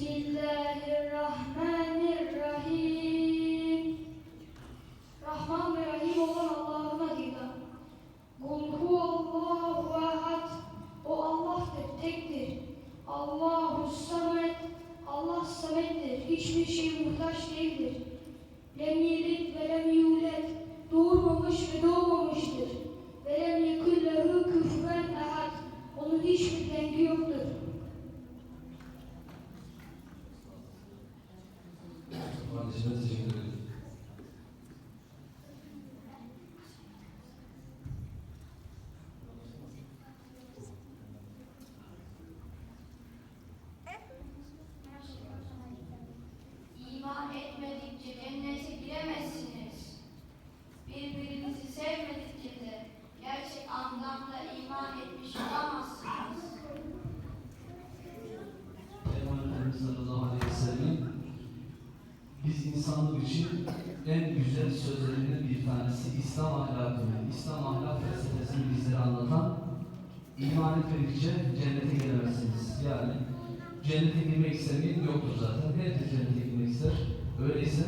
Chile. 2018 için en güzel sözlerinden bir tanesi İslam ahlakını, İslam ahlak felsefesini bizlere anlatan iman etmedikçe cennete giremezsiniz. Yani cennete girmek istemeyen yoktur zaten. Herkes cennete girmek ister. Öyleyse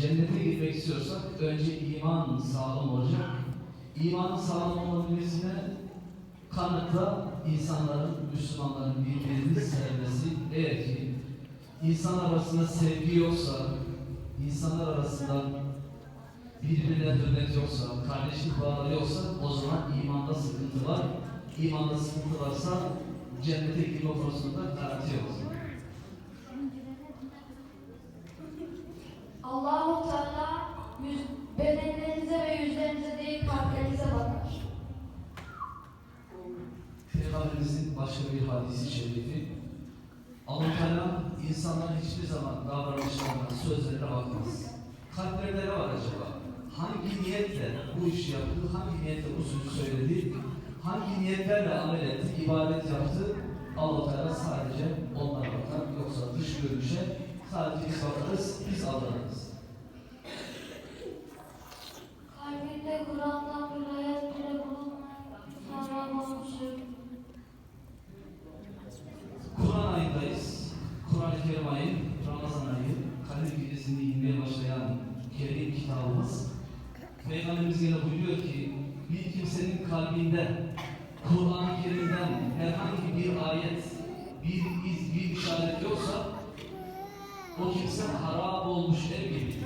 cennete girmek istiyorsak önce iman sağlam olacak. İmanın sağlam olabilmesine kanıtla insanların, Müslümanların birbirini sevmesi eğer ki insan arasında sevgi yoksa, insanlar arasında birbirine hürmet yoksa, kardeşlik bağları yoksa o zaman imanda sıkıntı var. İmanda sıkıntı varsa cennete girme konusunda garanti yok. Allahu Teala yüz, bedenlerinize ve yüzlerinize değil kalplerinize bakar. Peygamberimizin başka bir hadisi şerifi Allah Teala insanların hiçbir zaman davranışlarına, sözlerine bakmaz. Kalplerinde ne var acaba? Hangi niyetle bu işi yaptı, hangi niyetle bu sözü söyledi, hangi niyetlerle amel etti, ibadet yaptı? Allah Teala sadece onlara bakar. Yoksa dış görünüşe sadece biz bakarız, biz aldanırız. Peygamberimiz yine buyuruyor ki, bir kimsenin kalbinde Kur'an-ı Kerim'den herhangi bir ayet, bir iz, bir işaret yoksa o kimse harap olmuş ev gibidir.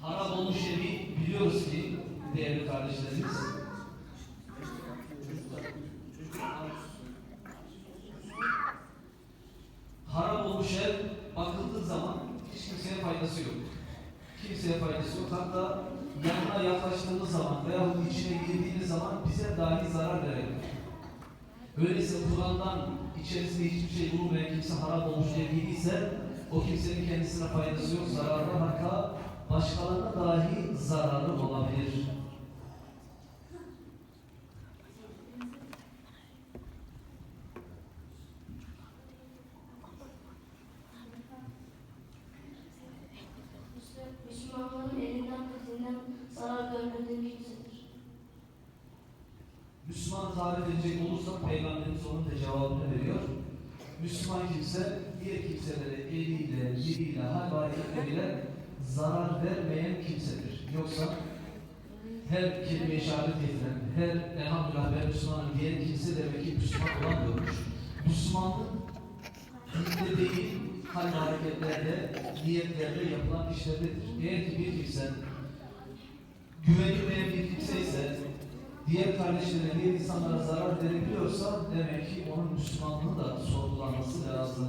Harap olmuş evi biliyoruz ki değerli kardeşlerimiz, harap olmuş ev bakıldığı zaman hiç kimseye faydası yok. Kimseye faydası yok. Hatta yanına yaklaştığımız zaman veya içine girdiğimiz zaman bize dahi zarar verebilir. Öyleyse Kur'an'dan içerisinde hiçbir şey bulunmayan kimse harap olmuş ev gibiyse o kimsenin kendisine faydası yok, zararı var. hatta başkalarına dahi zararı olabilir. Müslim- Müslümanların elinden dizinden zarar görmediği kimsedir. Müslüman tarif edecek olursak Peygamberimiz onun da cevabını veriyor. Müslüman kimse diğer kimselere eliyle, diliyle, hal hareketleriyle zarar vermeyen kimsedir. Yoksa her kelime işaret getiren, her elhamdülillah ben Müslümanım diyen kimse demek ki Müslüman olamıyormuş. Müslümanlık dinde değil, hal hareketlerde, niyetlerde yapılan işlerdedir. Eğer ki bir kimse güvenilmeyen bir kimse ise diğer kardeşlerine, diğer insanlara zarar verebiliyorsa demek ki onun Müslümanlığı da sorgulanması lazım.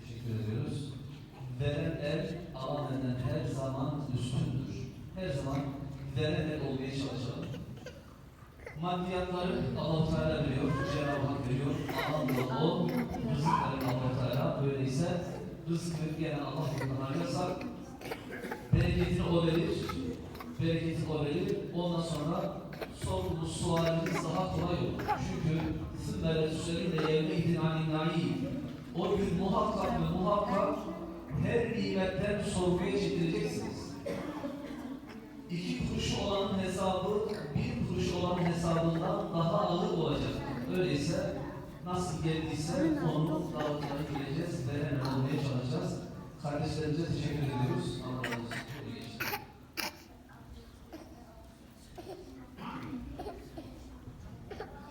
Teşekkür ediyoruz. Veren el, alan her zaman üstündür. Her zaman veren el olmaya çalışalım. Maddiyatları Allah Teala veriyor, Cenab-ı Hak veriyor. Da o, rızık veren Allah Teala. Öyleyse rızkı gene Allah yolunda harcarsak bereketini o verir, bereketini o verir. Ondan sonra sorumuz, sualimiz daha kolay olur. Çünkü sınırları süreyle yerine idin anin O gün muhakkak ve muhakkak her nimetten sorguya çekileceksiniz. İki kuruş olan hesabı olan hesabından daha ağır olacak. Öyleyse nasıl geldiyse onu dağıtmaya gireceğiz, veren olmaya çalışacağız. Kardeşlerimize teşekkür ediyoruz. Allah razı olsun.